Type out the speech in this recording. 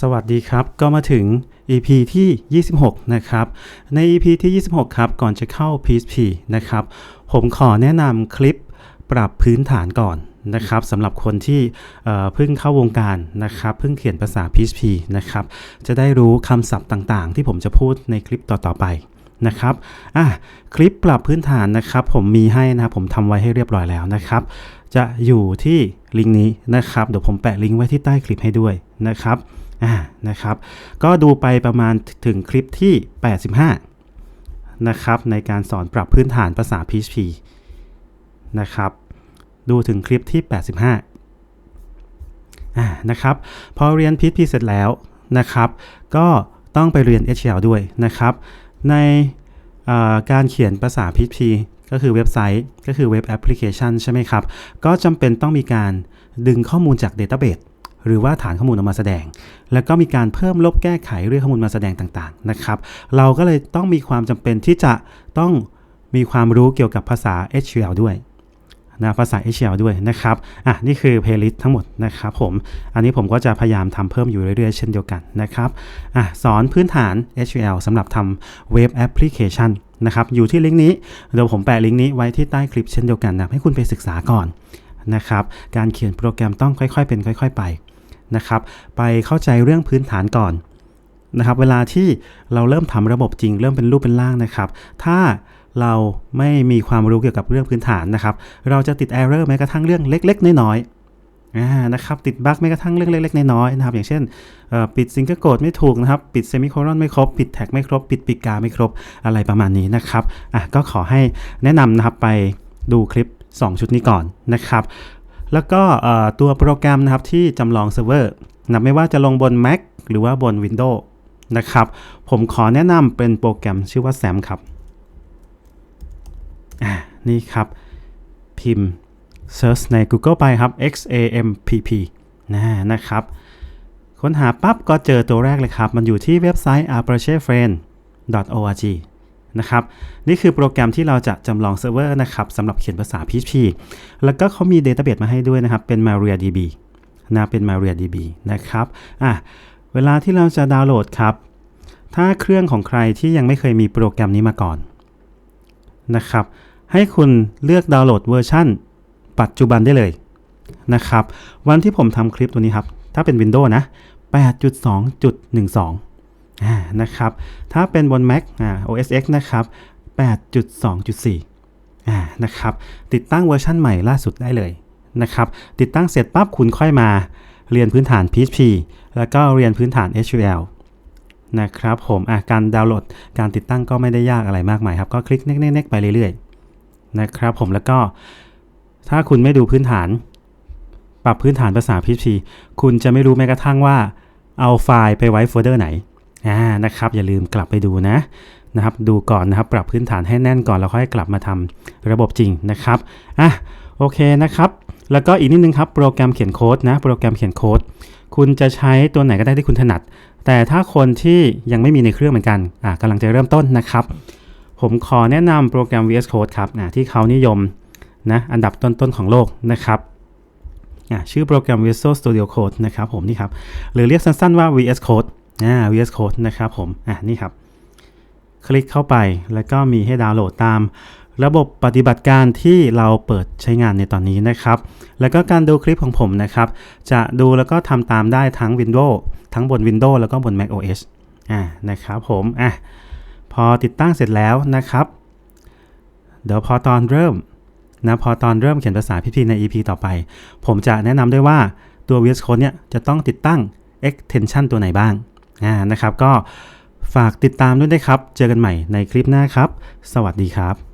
สวัสดีครับ ก็มาถึง EP ที่ 26 นะครับ ใน EP ที่ 26 ครับ ก่อนจะเข้า PHP นะครับ ผมขอแนะนำคลิปปรับพื้นฐานก่อนนะครับสำหรับคนที่เพิ่งเข้าวงการนะครับ เพิ่งเขียนภาษา PHP นะครับ จะได้รู้คำศัพท์ต่างๆ ที่ผมจะพูดในคลิปต่อ ๆ ไปนะครับอะคลิปปรับพื้นฐานนะครับ ผมมีให้นะครับ ผมทำไว้ให้เรียบร้อยแล้วนะครับ จะอยู่ที่ลิงก์นี้นะครับ เดี๋ยวผมแปะลิงก์ไว้ที่ใต้คลิปให้ด้วยนะครับ นะครับ ก็ดูไปประมาณถึงคลิปที่ 85 นะครับในการสอนปรับพื้นฐานภาษา PHP นะครับดูถึงคลิปที่ 85อ่านะครับพอเรียน PHP เสร็จแล้วนะครับก็ต้องไปเรียน HTML ด้วยนะครับ ในการเขียนภาษา PHP ก็คือเว็บไซต์ก็คือเว็บแอปพลิเคชันใช่ไหมครับ ก็จำเป็นต้องมีการดึงข้อมูลจาก Database หรือว่าฐานข้อมูลออกมาแสดง แล้วก็มีการเพิ่มลบแก้ไขเรื่องข้อมูลมาแสดงต่างๆนะครับ เราก็เลยต้องมีความจำเป็นที่จะต้องมีความรู้เกี่ยวกับภาษา HTML ด้วยนะภาษา HTML ด้วยนะครับ อะ นี่คือ playlist ทั้งหมดนะครับผม อันนี้ผมก็จะพยายามทำเพิ่มอยู่เรื่อยๆ เช่นเดียวกันนะครับ อะ สอนพื้นฐาน HTML สำหรับทำเว็บแอปพลิเคชันนะครับ อยู่ที่ลิงก์นี้ เดี๋ยวผมแปะลิงก์นี้ไว้ที่ใต้คลิปเช่นเดียวกันนะ ให้คุณไปศึกษาก่อนนะครับ การเขียนโปรแกรมต้องค่อยๆ เป็นค่อย ๆ ไป นะครับ ไปเข้าใจเรื่องพื้นฐานก่อนนะครับ เวลาที่เราเริ่มทำระบบจริง เริ่มเป็นรูปเป็นร่างนะครับ ถ้าเราไม่มีความรู้เกี่ยวกับเรื่องพื้นฐานนะครับ เราจะติด error แม้กระทั่งเรื่องเล็ก ๆ น้อยๆนะครับ ติดบั๊กแม้กระทั่งเรื่องเล็ก ๆ น้อยๆนะครับ อย่างเช่น ปิดซิงเกิลโกดไม่ถูกนะครับ ปิดเซมิโคลอนไม่ครบ ปิดแท็กไม่ครบ ปิดปีกกาไม่ครบ อะไรประมาณนี้นะครับ อะ ก็ขอให้แนะนำนะครับไปดูคลิป 2 ชุดนี้ก่อนนะครับ แล้วก็ตัวโปรแกรมนะครับที่จำลองเซิร์ฟเวอร์นะไม่ว่าจะลงบน Mac หรือว่าบน Windows นะครับ ผมขอแนะนำเป็นโปรแกรมชื่อว่า SAM ครับอ่านี่ครับ พิมพ์ Search ใน Google ไปครับ X A M P P นะนะครับ ค้นหาปั๊บก็เจอตัวแรกเลยครับ มันอยู่ที่เว็บไซต์ aperturefriend.org นะครับนี่คือโปรแกรมที่เราจะจำลองเซิร์ฟเวอร์นะครับสำหรับเขียนภาษา PHP แล้วก็เขามี Database มาให้ด้วยนะครับ เป็น MariaDB นะเป็น MariaDB นะครับอะเวลาที่เราจะดาวน์โหลดครับ ถ้าเครื่องของใครที่ยังไม่เคยมีโปรแกรมนี้มาก่อนนะครับ ให้คุณเลือกดาวน์โหลดเวอร์ชันปัจจุบันได้เลยนะครับ วันที่ผมทำคลิปตัวนี้ครับ ถ้าเป็น Windows นะ 8.2.12 นะครับ ถ้าเป็นบน Mac อ่า OS X นะครับ 8.2.4อ่านะครับ ติดตั้งเวอร์ชันใหม่ล่าสุดได้เลยนะครับ ติดตั้งเสร็จปั๊บคุณค่อยมาเรียนพื้นฐาน PHP แล้วก็เรียนพื้นฐาน HTML นะครับผมอะการดาวน์โหลด การติดตั้งก็ไม่ได้ยากอะไรมากมายครับ ก็คลิกเน็กๆไปเรื่อยๆ นะครับผมแล้วก็ถ้าคุณไม่ดูพื้นฐาน ปรับพื้นฐานภาษา PHP คุณจะไม่รู้แม้กระทั่งว่าเอาไฟล์ไปไว้โฟลเดอร์ไหน นะครับอย่าลืมกลับไปดูนะนะครับดูก่อนนะครับปรับพื้นฐานให้แน่นก่อนแล้วค่อยกลับมาทำระบบจริงนะครับอะโอเคนะครับแล้วก็อีกนิดนึงครับโปรแกรมเขียนโค้ดนะโปรแกรมเขียนโค้ดคุณจะใช้ตัวไหนก็ได้ที่คุณถนัด แต่ถ้าคนที่ยังไม่มีในเครื่องเหมือนกันอะกำลังจะเริ่มต้นนะครับ ผมขอแนะนำโปรแกรม VS Code ครับอะที่เขานิยมนะอันดับต้นๆของโลกนะครับอะชื่อโปรแกรม Visual Studio Code นะครับผมนี่ครับหรือเรียกสั้นๆว่า VS Code อ่า VS Code นะครับผม อะนี่ครับ คลิกเข้าไปแล้วก็มีให้ดาวน์โหลดตาม ระบบปฏิบัติการที่เราเปิดใช้งานในตอนนี้นะครับ แล้วก็การดูคลิปของผมนะครับ จะดูแล้วก็ทำตามได้ทั้ง Windows ทั้งบน Windows แล้วก็บน Mac OS อ่านะครับผม อะ พอติดตั้งเสร็จแล้วนะครับ เดี๋ยวพอตอนเริ่มนะพอตอนเริ่มเขียนภาษาพีพีใน EP ต่อไป ผมจะแนะนำด้วยว่าตัว VS Code เนี่ยจะต้องติดตั้ง extension ตัวไหนบ้าง นะครับ ก็ฝากติดตามด้วยนะครับ เจอกันใหม่ในคลิปหน้าครับ สวัสดีครับ